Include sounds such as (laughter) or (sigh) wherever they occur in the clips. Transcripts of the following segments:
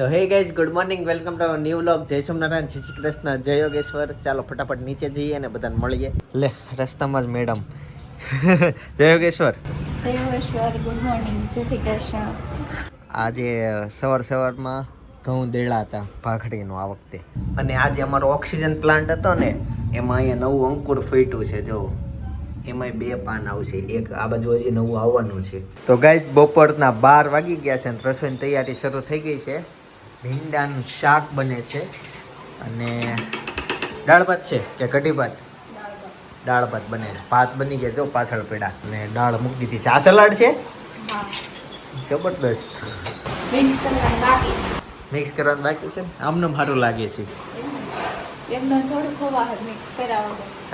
તો hey guys good morning welcome to new vlog જય સોમનારાયણ જય શ્રી કૃષ્ણ જય યોગેશ્વર. ચાલો ફટાફટ નીચે જઈએ અને બધાને મળીએ. લે રસ્તામાં જ મેડમ (laughs) જય યોગેશ્વર. જય યોગેશ્વર ગુડ મોર્નિંગ જય શ્રી કૃષ્ણ. આજે સવાર સવારમાં ઘઉં દેળા હતા ભાખડીનો આ વખતે. અને આજે અમારો ઓક્સિજન પ્લાન્ટ હતો ને એમાં અહીંયા નવું અંકુર ફૂટ્યું છે જો. એમાંય બે પાન આવશે. એક આ બાજુ હજી નવું આવવાનું છે. તો ગાય બપોરના બાર વાગી ગયા છે અને રસોઈની તૈયારી શરૂ થઈ ગઈ છે. ભીંડાનું શાક બને છે અને દાળ ભાત છે કે કઢી ભાત? દાળ ભાત બને છે. ભાત બની ગયા જો પાછળ પેડા. અને દાળ મૂકી દીધી છે. આ સલાડ છે? જબરદસ્ત. મિક્સ કરવાનું બાકી. મિક્સ કરવાનું બાકી છે આમને સારું લાગે છે.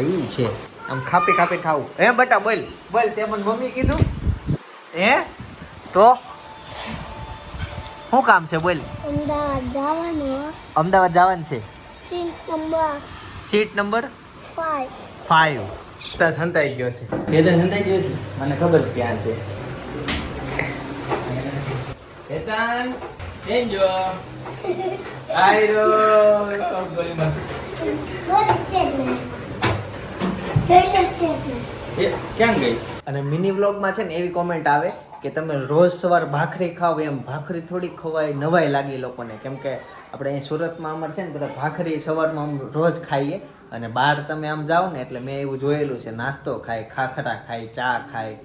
ઈ છે. આમ ખાપી ખાપી ખાવું. હે બટા બોલ. બોલ તે મને મમ્મી કીધું. હે? તો? શું કામ છે બોલ. અમદાવાદ જવાનું અમદાવાદ જવાનું છે? Seat number seat number? 5 five તા સંતાઈ ગયો છે. કેતન સંતાઈ ગયો છે? મને ખબર છે ક્યાં છે. કેતન એન્જો આયરો ગોલીમાં. ક્યાં ગઈ? અને મિની વ્લોગમાં છે ને એવી કોમેન્ટ આવે કે તમે રોજ સવાર ભાખરી ખાવ એમ ભાખરી થોડી ખવાય, નવાઈ લાગી લોકોને. કેમ કે આપણે અહીં સુરતમાં અમારે છે ને બધા ભાખરી સવારમાં આમ રોજ ખાઈએ અને બહાર તમે આમ જાઓ ને એટલે મેં એવું જોયેલું છે, નાસ્તો ખાય, ખાખરા ખાય, ચા ખાય,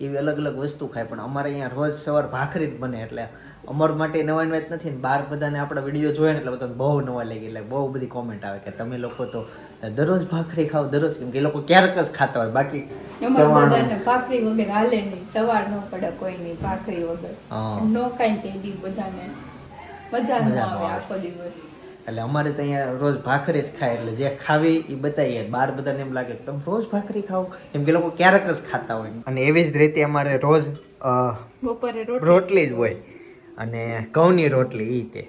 એવી અલગ અલગ વસ્તુ ખાય. પણ અમારે અહીંયા રોજ સવાર ભાખરી જ બને એટલે અમાર માટે નવાઈ વાત નથી ને બહાર બધાને આપણા વીડિયો જોઈએ ને એટલે બધાને બહુ નવા લાગી. એટલે બહુ બધી કોમેન્ટ આવે કે તમે લોકો તો દરરોજ ભાખરી ખાવ દરરોજ. કેમ કે એ લોકો ક્યારેક જ ખાતા હોય. બાકી. બધાને ભાખરી વગર હાલે નહીં સવાર ન પડે કોઈની ભાખરી વગર. ન ખાય તે દી બધાને મજા ન આવે આવે. આખો દિવસ. એટલે અમારે તો અહીંયા રોજ ભાખરી જ ખાય એટલે જે ખાવી એ બતાવીએ બહાર બધાને એમ લાગે કે તમે રોજ ભાખરી ખાવ એમ કે લોકો ક્યારેક જ ખાતા હોય. અને એવી જ રીતે અમારે રોજ બપોરે રોટલી. રોટલી જ હોય. અને ઘઉંની રોટલી એ તે.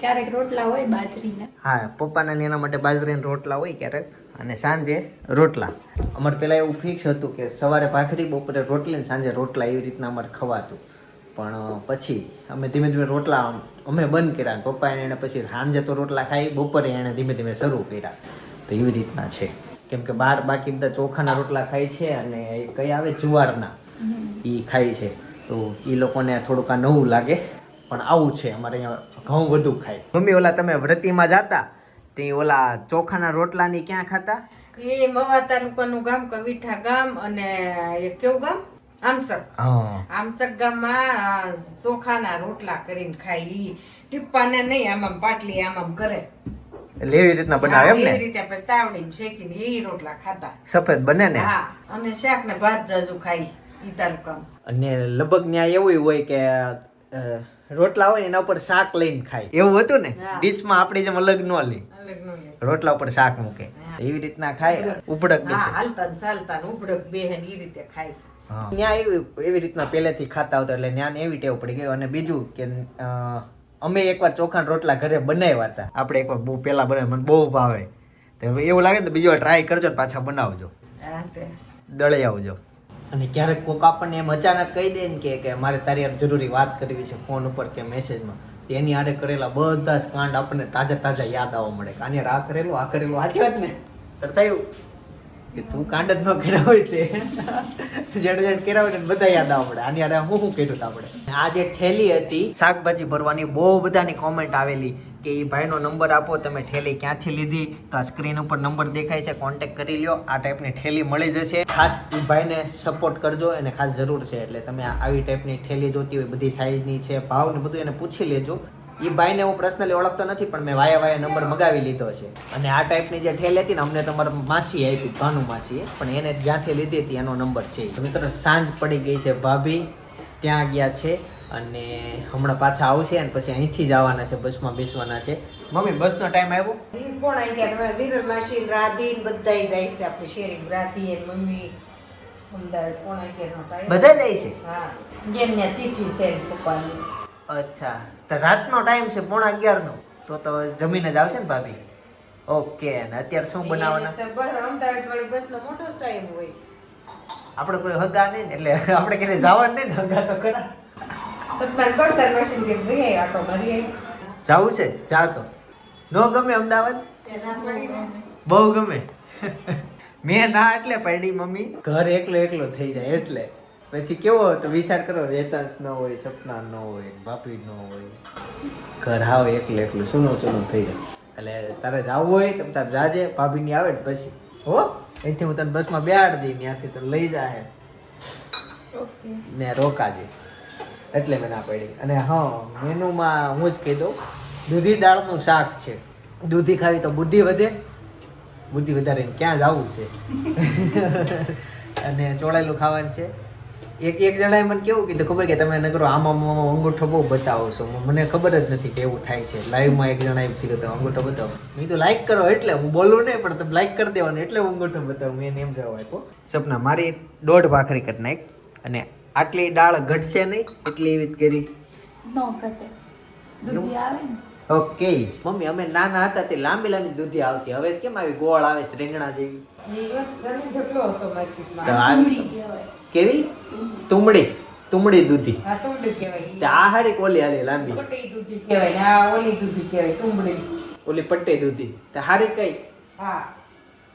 ક્યારેક રોટલા હોય બાજરીના. હા પપ્પાના એના માટે બાજરીના રોટલા હોય ક્યારેક. અને સાંજે રોટલા. અમારે પહેલાં એવું ફિક્સ હતું કે સવારે ભાખરી બપોરે રોટલી ને સાંજે રોટલા એવી રીતના અમારે ખવાતું. પણ પછી અમે ધીમે ધીમે રોટલા અમે બંધ કર્યા પપ્પા એને પછી સાંજે તો રોટલા ખાઈ બપોરે એણે ધીમે ધીમે શરૂ કર્યા. તો એવી રીતના છે. કેમ કે બહાર બાકી બધા ચોખાના રોટલા ખાય છે અને એ કઈ આવે જુવારના. એ ખાય છે. તો એ લોકોને થોડુંક આ નવું લાગે. પણ આવું છે અમારે અહીંયા ઘઉં વધુ ખાય. મમ્મી ઓલા તમે વ્રતિમાં જાતા તે ઓલા ચોખાના રોટલાની ક્યાં ખાતા? એ મવા તાલુકાનું ગામ? કવિઠા ગામ અને કેવું ગામ? આમસક. હા. આમસક ગામમાં ચોખાના રોટલા કરીને ખાય. ઈ ટીપ્પાને નહીં આમ આમ પાટલી આમ આમ કરે એટલે એવી રીતના બનાવે એમ ને એવી રીતે પછી તાવડી શેકીને એ રોટલા ખાતા. સફેદ બને ને? હા અને શાક ને ભાત જાજુ ખાઈ ઈ તાલુકામાં. અને લગભગ ત્યાં એવું હોય કે રોટલા હોય ને એના ઉપર શાક લઈને ખાય. એવું હતું ને? ડીશમાં આપણી જેમ અલગ ન લે. અલગ નો લે. રોટલા ઉપર શાક મૂકે. એવી રીતના ખાય ઉપડક બેસે. હાલતા ચાલતા ને ઉભડક બેહે ને રીતે ખાય. ત્યાં એવી એવી રીતના પહેલેથી ખાતા હતા એટલે ત્યાં એવી ટેવ પડી ગઈ. અને બીજું કે અમે એકવાર ચોખાના રોટલા ઘરે બનાવ્યા હતા. આપણે એકવાર બહુ પહેલા બનાવ્યા મને બહુ ભાવે. તો એવું લાગે ને બીજો ટ્રાય કરજો ને પાછા બનાવજો. દળે આવજો. અને ક્યારેક કોક આપણને એમ અચાનક કહી દે ને કે મારે તારી હારે જરૂરી વાત કરવી છે ફોન ઉપર કે મેસેજમાં એની આરે કરેલા બધા જ કાંડ આપણને તાજા તાજા યાદ આવવા મળે કે આની આ કરેલું આ કરેલું, સાચી વાત ને? તો થયું? કે તું કાંડ જ ન કર્યા હોય તે. જેડ જેડ કર્યા હોય ને બધા યાદ આવવા મળે. આની આડે હું શું કર્યું હતું આપણે? આ જે ઠેલી હતી, શાકભાજી ભરવાની, બહુ બધાની કોમેન્ટ આવેલી. કે એ ભાઈનો નંબર આપો, તમે ઠેલી ક્યાંથી લીધી, તો આ સ્ક્રીન ઉપર નંબર દેખાય છે કોન્ટેક કરી લ્યો. આ ટાઈપની ઠેલી મળી જશે. ખાસ એ ભાઈને સપોર્ટ કરજો, એને ખાસ જરૂર છે. એટલે તમે આવી ટાઈપની ઠેલી જોતી હોય, બધી સાઈઝની છે, ભાવ ને બધું એને પૂછી લેજો. એ ભાઈને હું પર્સનલી ઓળખતો નથી, પણ મેં વાયા વાયા નંબર મગાવી લીધો છે. અને આ ટાઈપની જે ઠેલી હતી ને, અમને તમારા માસી આપી, ભાનુ માસીએ. પણ એને જ્યાંથી લીધી હતી, એનો નંબર છે મિત્રો, સાંજ પડી ગઈ છે, ભાભી. ત્યાં ગયા છે. અને હમણાં પાછા આવશે અને પછી અહીંથી જવાના છે બસમાં બેસવાના છે. મમ્મી બસનો ટાઈમ આવ્યો? કોણ આવી ગયા? વિરલ માસી રાધી ને બધાય જાય છે આપણે શેરી રાધી મમ્મી અમદાવાદ કોણ આવી ગયા? બધા જાય છે? હા. ત્યાં તિથિ છે પપ્પાની. અચ્છા. તો રાતનો ટાઈમ છે પોણા અગિયારનો. તો તો જમીન જ આવશે ને ભાભી? ઓકે અને અત્યારે શું બનાવવાના? અમદાવાદ વાળી બસનો મોટો જ ટાઈમ હોય. આપણે કોઈ હગા નહીં એટલે આપણે ક્યાંય જવાનું નહીં હગા તો ખરા. જાવું છે? જા તો. નો ગમે અમદાવાદ? બહુ ગમે. (laughs) મેં ના એટલે પડી મમ્મી. ઘર એકલો એકલો થઈ જાય એટલે. પછી કેવો તો વિચાર કરો વેતાંશ ન હોય સપના ન હોય બાપી ન હોય. ઘર આવ એકલું એકલું સુનો સુનો થઈ જાય. એટલે તારે જવું હોય તો તારે જાજે ભાભીની આવે ને પછી. હો? અહીંથી હું તને બસમાં બેહાડ દઈ ત્યાંથી તને લઈ જાહે. ઓકે. ને રોકાજે. એટલે મેં ના પડી. અને હા, મેનુમાં હું જ કહી દઉં, દૂધી દાળનું શાક છે. દૂધી ખાવી તો બુદ્ધિ વધે. બુદ્ધિ વધારે ક્યાં જવું છે? (laughs) અને ચોળેલું ખાવાનું છે. એક એક જણાએ મને કેવું કીધું, ખબર કે તમે નગરો આમાં આમાં અંગૂઠો બહુ બતાવો છો. મને ખબર જ નથી કે એવું થાય છે. લાઈવમાં એક જણાએ કીધું, તમે અંગૂઠો બતાવો. મેં તો લાઈક કરો એટલે. હું બોલું નહીં, પણ તમે લાઈક કરી દેવાનું એટલે હું અંગૂઠો બતાવું. એને એમ જવાબ આપ્યો, સપના, મારી દોઢ ભાખરી કરી નાખ અને આટલી દાળ ઘટશે નહીં? એટલી એવી કરી? નો ઘટે. દૂધી આવે ને. ઓકે. મમ્મી અમે નાના હતા તે લાંબી લાંબી દૂધી આવતી. હવે કેમ આવી ગોળ આવે છે રીંગણા જેવી? કેવી? તુમડી તુમડી દૂધી. આ તુંબડી ઓલી હારી હાલી લાંબી. ઓલી દૂધી કહેવાય તુંબડી. ઓલી પટ્ટી દૂધી. હારી કઈ? હા.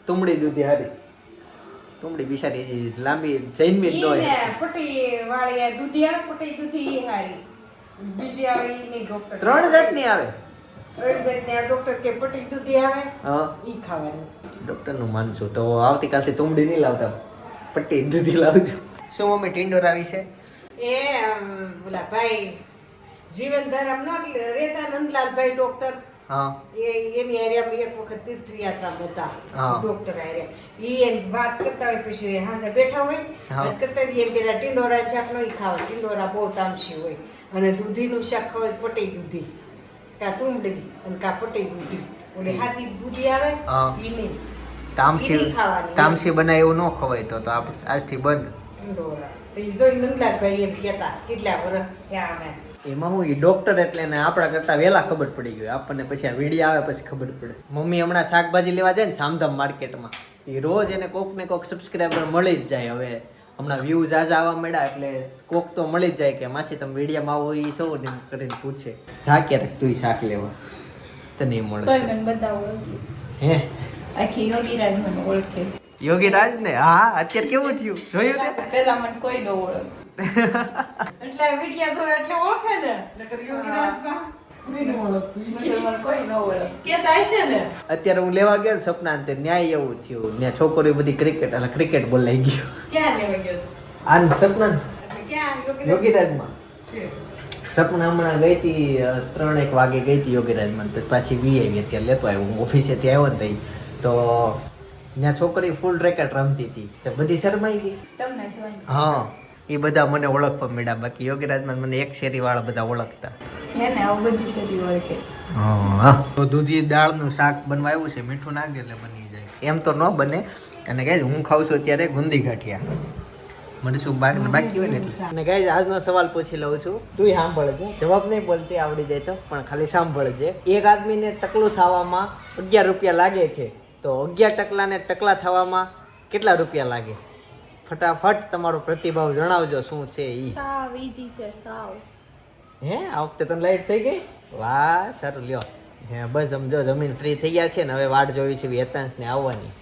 તુમડી દૂધી હારી. તુમડી બિચારી લાંબી જૈનબી જ ન હોય ને પટી વાળી આ દૂધી આવે પટી દૂધી ઈ હારી. બીજી આવે ઈ નહીં ડોક્ટર ત્રણ જાતની આવે. ત્રણ જાતની આ ડોક્ટર કે પટી દૂધી આવે હા. ઈ ખાવાની. ડૉક્ટરનું માનશું તો આવતીકાલથી તુમડી નહીં લાવતા. પટ્ટી દૂધી લાવજો. શું મમ્મી ટિંડોર આવી છે? એ ઓલા ભાઈ જીવન ધરમ નો રેતા નંદલાલભાઈ ડોક્ટર એ એની હારે એક વખત તીર્થયાત્રા હતા ડોક્ટર હારે. ઈ એમ વાત કરતા હોય પછી હાથે બેઠા હોય વાત કરતા એમ કહેતા ટીંડોરા શાક નહીં ખાવા ટીંડોરા બહુ તામસી હોય. અને દૂધીનું શાક ખવાય પટી દૂધી. કા તુંબડી અને કા પટી દૂધી. ઓલી હાથી દૂધી આવે એ નહીં. તામસી. તામસી બનાય એવું ન ખવાય તો તો આજથી બંધ. ટીંડોરા. તો ઈ જોઈ નંદલાલભાઈ એમ કહેતા કેટલા વર્ષ ત્યાં અમે એમાં હું એ ડોક્ટર એટલે ને આપણા કરતા વહેલા ખબર પડી ગઈ. આપણને પછી આ વીડિયો આવે પછી ખબર પડે. મમ્મી હમણાં શાકભાજી લેવા જાય ને સામધામ માર્કેટમાં એ રોજ એને કોક ને કોક સબસ્ક્રાઈબર મળી જ જાય હવે. હમણાં વ્યૂઝ આજ આવવા મળ્યા એટલે કોક તો મળી જ જાય કે માસી તમે વીડિયામાં આવો એ સૌ ને કરીને પૂછે. જા ક્યારેક તું શાક લેવા. તને મળે હે? આખી મને ઓળખે. યોગી રાજ ને હા અત્યારે કેવું થયું? જોયું તે? પેલા મને કોઈ ન ઓળખ. એટલે વિડિયા જોવે એટલે ઓળખે ને? નકર ન ને અત્યારે હું લેવા ગયો સપના તે ન્યાય એવું થયું. ત્યાં છોકરી બધી ક્રિકેટ એટલે ક્રિકેટ બોલાઈ ગયો. ક્યાં લેવા ગયો આન સપના યોગીરાજમાં સપના હમણાં ગઈ હતી ત્રણ એક વાગે ગઈ હતી યોગીરાજમાં પછી પાછી વી આવી અત્યારે લેતો આવ્યો. હું ઓફિસેથી આવ્યો ને તો ત્યાં છોકરી ફૂલ રેકેટ રમતી હતી. તો બધી શરમાઈ ગઈ. તમને જોઈને હા એ બધા મને ઓળખવા મળ્યા બાકી યોગીરાજમાં મને એક શેરી વાળા બધા ઓળખતા તો દૂધી દાળનું શાક બનવા આવ્યું છે મીઠું નાખે એટલે બની જાય. એમ તો ન બને. અને ગાઈઝ હું ખાઉં છું અત્યારે ગુંદી ગાંઠિયા મને શું બાકી બાકી હોય ને એટલે? અને ગાઈઝ આજનો સવાલ પૂછી લઉં છું. તું સાંભળજે. જવાબ નહીં બોલતી આવડી જાય તો પણ ખાલી સાંભળજે. એક આદમીને ટકલું થવામાં અગિયાર રૂપિયા લાગે છે. તો અગિયાર ટકલાને ટકલા થવામાં કેટલા રૂપિયા લાગે? ફટાફટ તમારો પ્રતિભાવ જણાવજો શું છે ઈ. સાવ ઈજી છે સાવ. હે આ વખતે તને લાઈટ થઈ ગઈ? વાહ સારું લ્યો. હે બસ સમજો જમીન ફ્રી થઈ ગયા છે ને હવે વાટ જોઈ છે વેતાંશ ને આવવાની.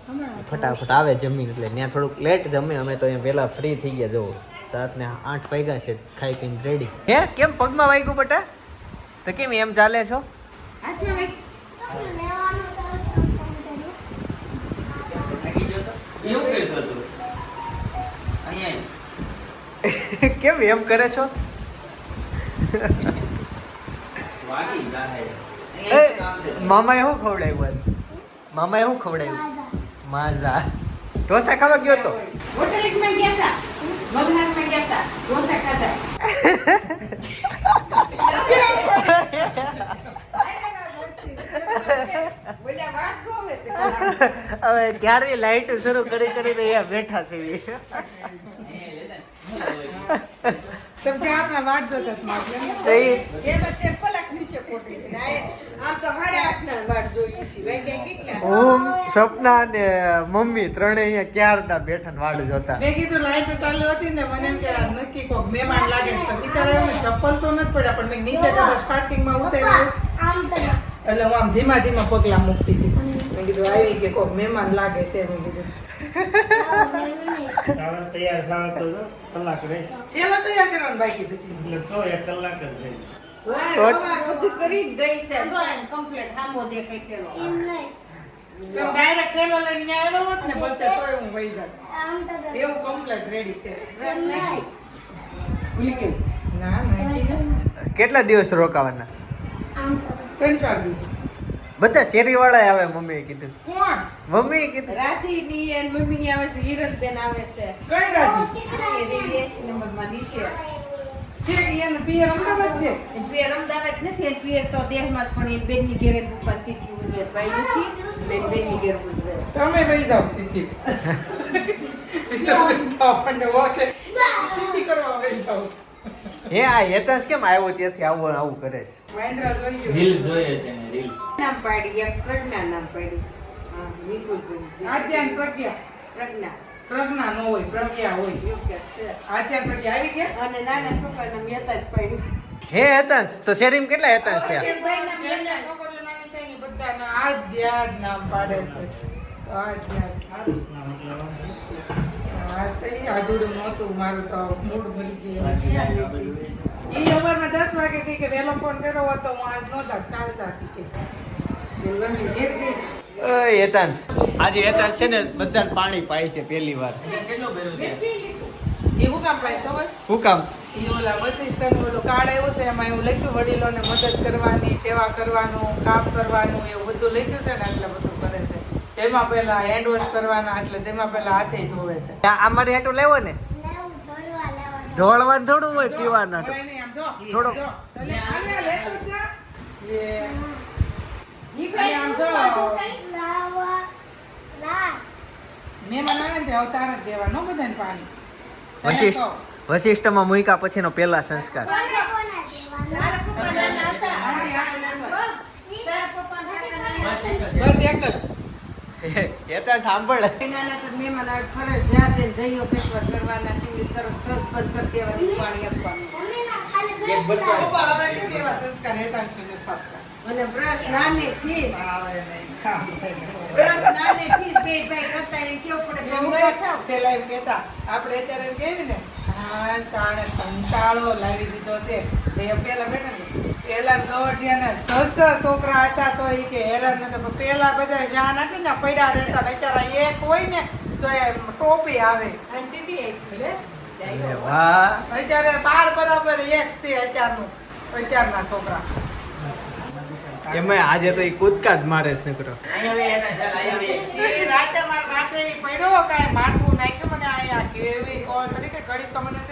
ફટાફટ આવે જમીન એટલે ત્યાં થોડુંક લેટ જમે અમે તો અહીંયા પહેલા ફ્રી થઈ ગયા જોવો સાત ને આઠ વાગ્યા છે ખાઈ પીને રેડી હે કેમ પગમાં વાગ્યું બટા? તો કેમ એમ ચાલે છો? હાથમાં વાગ. લેવાનું તો ફોન કર્યો એવું કહીશું હતું અહીંયા (laughs) કેમ એમ કરે છો? મામા એવું એ મામાએ શું ખવડાવ્યું મામા મામાએ શું ખવડાવ્યું? માઝા ઢોસા ખાવા ગયો તો? ગયા ગયા ઢોસા છે (laughs) (laughs) હવે ક્યારે લાઈટ શરૂ કરી કરીને અહીંયા બેઠા છે. હું સપના ને મમ્મી ત્રણે અહીંયા ક્યારના બેઠા વાડ જોતા. મેં કીધું લાઈટ ચાલુ હતી ને મને એમ કે આ નક્કી કોક મહેમાન લાગે તો બિચારા ચપ્પલ તો નથી પડ્યા પણ મેં નીચે કદાચ પાર્કિંગમાં ઉતાર્યું. આમ એટલે હું આમ ધીમા ધીમા પગલા મૂકતી હતી. મેં કીધું આવી કે કોઈક મહેમાન લાગે છે. મેં કીધું તૈયાર ખાવા તો કલાક રહે. થેલો તૈયાર કરવાનું બાકી છે. એટલે તો એક કલાક જ રહે. એવું કમ્પ્લેટ રેડી છે. કેટલા દિવસ રોકાવાના? આમ તો તો. ત્રણ ચાર દિવસ. બધા શેરી વાળા આવે મમ્મીએ કીધું. કોણ? મમ્મીએ કીધું. એન મમ્મી મમ્મીની આવે છે હિરલબેન આવે છે. કઈ રાજી એ કે એને પિયર અમદાવાદ છે? એ પિયર અમદાવાદ નથી એ પિયર તો દેહમાં જ પણ એ બેનની ઘેરે પપ્પા તિથિ ઉજવે ભાઈ નથી બેન બેનની ઘેર ઉજવે તમે ભાઈ જાઓ તિથિ. આપણને ઓળખે તિથિ કરવા વહી જાઓ. હે આ હેતસ કેમ આવ્યો ત્યાંથી આવું આવું કરે છે? મહેન્દ્ર જોઈ ગયો. રીલ્સ જોઈએ છે ને રીલ્સ નામ પાડી એક પ્રજ્ઞા નામ પાડ્યું છે. હા નિકુલબેન. આદ્યાન પ્રજ્ઞા. પ્રજ્ઞા. પ્રજ્ઞા નો હોય પ્રજ્ઞા હોય. એવું ક્યાંક છે. આદ્યાન પ્રજ્ઞા આવી ગયા? અને નાના છોકરાને મહેતા જ પાડ્યું. હે હેતસ તો શેરીમ કેટલા હેતસ થયા? છોકરીઓ નાની થઈને ને બધાના આદ્યા નામ પાડે છે. આદ્યા આજ તો ઈ અધૂરું નહોતું મારું તો મૂડ ભરી ગયું. ઈ અમારમાં દસ વાગે કહી કે વહેલો ફોન કર્યો હોત તો હું આજ નહોતા કાલ સાથી છે. એ આજે હેતાંશ છે ને બધા પાણી પાય છે પહેલી વાર. કેટલું ભર્યું ત્યાં એ હું કામ પાઈશ ખબર? શું કામ? એ ઓલા વશિષ્ઠનું ઓલું કાર્ડ આવ્યું છે એમાં એવું લખ્યું વડીલોને મદદ કરવાની સેવા કરવાનું કામ કરવાનું એવું બધું લખ્યું છે ને એટલે બધું કરે છે. જેમાં પેલા હેન્ડ વોશ કરવાના એટલે જેમાં પેલા હાથે ધોવે છે. આ મારે હેઠું લેવો ને? લેવું, ઢોળવાનું થોડું હોય પીવાના તો. હવે નહીં આમ જો, થોડો. જો. તને આને લેતો જા. સાંભળ. નાના તો મહેમાન આવે ફરજિયાત જઈઓ પેપર કરવાના ટીવી તરત તરત બંધ કરી દેવાની પાણી આપવાનું. એક ભેટ બટકો. હવે કેમ એવા સંસ્કાર હેતાંશને નથી આપતા? અને બ્રશ જ બે ભાઈ કરતા એમ કેવું પડે થાવ. પેલા એમ કેતા આપણે અત્યારે એમ કહેવી ને? હા સાણે કંટાળો લાવી દીધો છે. તો પેલા બેઠા ને પેલા છ છ છોકરા હતા તો એ કે હેરાન નતા પણ પેલા બધા જાન હતી ને પડ્યા રહેતા બિચારા એક હોય ને તો એ ટોપી આવે. અત્યારે બાર બરાબર એક છે અત્યારનું અત્યારના છોકરા. એમાં આજે તો એ કૂદકા જ મારે છે નીકળો અહીંયા આવે એના ચાલ અહીંયા આવે એ રાતે મારે માથે ઈ પડ્યો કાંઈ માથું નાખ્યું મને અહીંયા કેવી કોલ ચડી કે ઘડી તો મને થઈ ગયું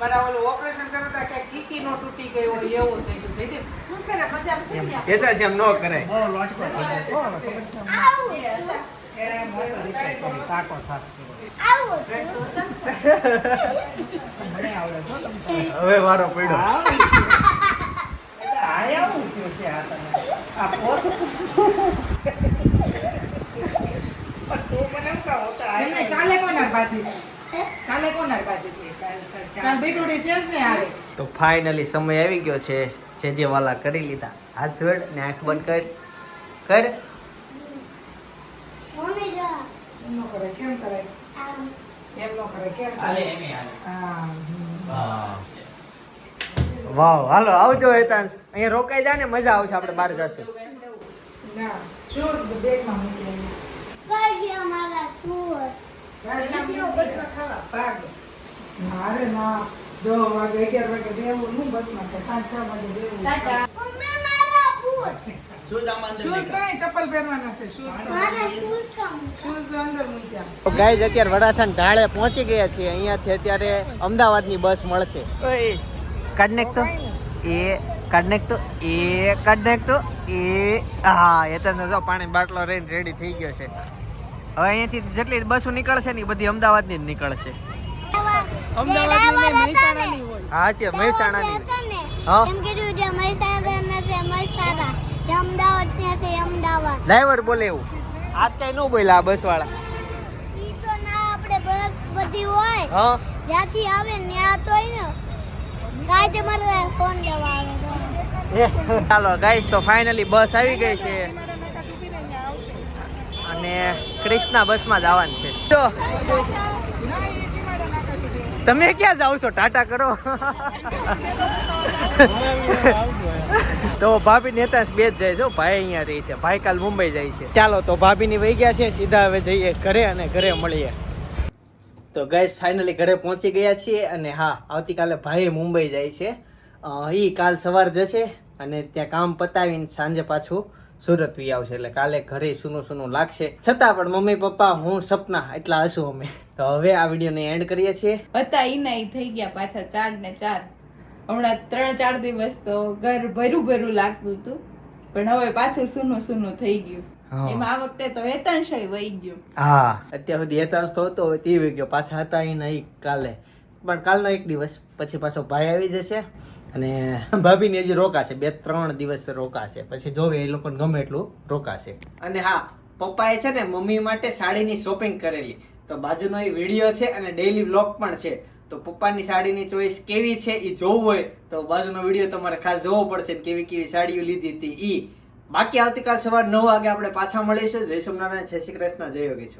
મારા ઓલું ઓપરેશન કરતા કે કીકી નો તૂટી ગયો હોય એવું થઈ ગયું. જયદીપ શું કરે? મજા ને એમ કરે. બહુ લોટકો. આવું. આવું તમ. હવે વારો પડ્યો. આ થયું છે આ તને. આ પોચું પણ તું મને કહો તો આ નહીં, નહીં, કાલે કોના બાધી છે. કાલે કોના બાધી છે? કાલ બીટુડી છે ને હારે. તો ફાઇનલી સમય આવી ગયો છે. જે જે વાલા કરી લીધા. હાથ જોડ ને આંખ બંધ કર. કર. મમ્મી જો. એમ કરે કેમ કરે? એમ નો કરે કેમ હાલે કરે હાલે. હા હમ. હા. વાવ હાલો આવજો હેતાંશ. અહીંયા રોકાઈ જા ને મજા આવશે આપણે બહાર જશું. ના શૂઝ બેગમાં મૂકી આવી. મારા શૂઝ મારે ના. દો વાગે અગિયાર વાગે બસમાં પાંચ છ વાગે ગાઈઝ અત્યારે વડાસણ ઢાળે પહોંચી ગયા છીએ. અહીંયાથી અત્યારે અમદાવાદની બસ મળશે. કાઢ તો એ કાઢ તો એ કાઢ તો એ હા એ તો જો પાણી બાટલો રહીને રેડી થઈ ગયો છે. હવે અહીંયાથી જેટલી બસો નીકળશે ને એ બધી અમદાવાદની જ નીકળશે. અમદાવાદની ને મહેસાણાની હોય. હા છે મહેસાણાની. હા. એમ કીધું જે મહેસાણા છે મહેસાણા. જે અમદાવાદ ને છે અમદાવાદ. ડ્રાઈવર બોલે એવું. આજ કઈ ન બોલ્યા આ બસ વાળા ઈ તો ના આપણે બસ બધી હોય. હા. જ્યાંથી આવે ત્યાં તો ને તમારે ફોન લેવા આવે. ચાલો ગાઈસ તો ફાઇનલી બસ આવી ગઈ છે મારા નાકા સુધી ને અહીંયા આવશે અને ક્રિષ્ના બસમાં જવાનું છે. તો તમે ક્યાં જાવ છો? ટાટા કરો. તો ભાભી નેતા બે જ જાય છે ભાઈ અહીંયા રહી છે. ભાઈ કાલ મુંબઈ જાય છે. ચાલો, તો ભાભીની વહી ગયા છે. સીધા હવે જઈએ ઘરે અને ઘરે મળીએ. તો ગઈસ ફાઇનલી ઘરે પહોંચી ગયા છીએ અને હા, આવતીકાલે ભાઈ મુંબઈ જાય છે. એ કાલ સવાર જશે અને ત્યાં કામ પતાવીને સાંજે પાછું સુરત વી આવશે એટલે કાલે ઘરે સૂનું સૂનું લાગશે. છતાં પણ મમ્મી પપ્પા હું સપના એટલા હશું અમે. તો હવે આ વિડીયોને એન્ડ કરીએ છીએ. હતા ઈના ઈ થઈ ગયા પાછા ચાર ને ચાર. હમણાં ત્રણ ચાર દિવસ તો ઘર ભર્યું ભર્યું લાગતું હતું. પણ હવે પાછું સૂનું સૂનું થઈ ગયું. એમાં આ વખતે તો હેતાંશય વહી ગયો. હા. અત્યાર સુધી હેતાંશ તો હતો તે વી ગયો. પાછા હતા એ કાલે. પણ કાલનો એક દિવસ પછી પાછો ભાઈ આવી જશે. અને ભાભીને હજી રોકાશે, બે ત્રણ દિવસ રોકાશે. પછી જોવે એ લોકોને ગમે એટલું રોકાશે. અને હા, પપ્પાએ છે ને મમ્મી માટે સાડીની શોપિંગ કરેલી. તો બાજુનો એ વીડિયો છે અને ડેઈલી વ્લોગ પણ છે. તો પપ્પાની સાડીની ચોઈસ કેવી છે એ જોવું હોય, તો બાજુનો વીડિયો તમારે ખાસ જોવો પડશે કેવી કેવી સાડીઓ લીધી હતી ઈ. બાકી આવતીકાલ સવાર નવ વાગે આપણે પાછા મળીશું. જય સોમનારાયણ જય શ્રી કૃષ્ણ, જય યોગેશ્વર.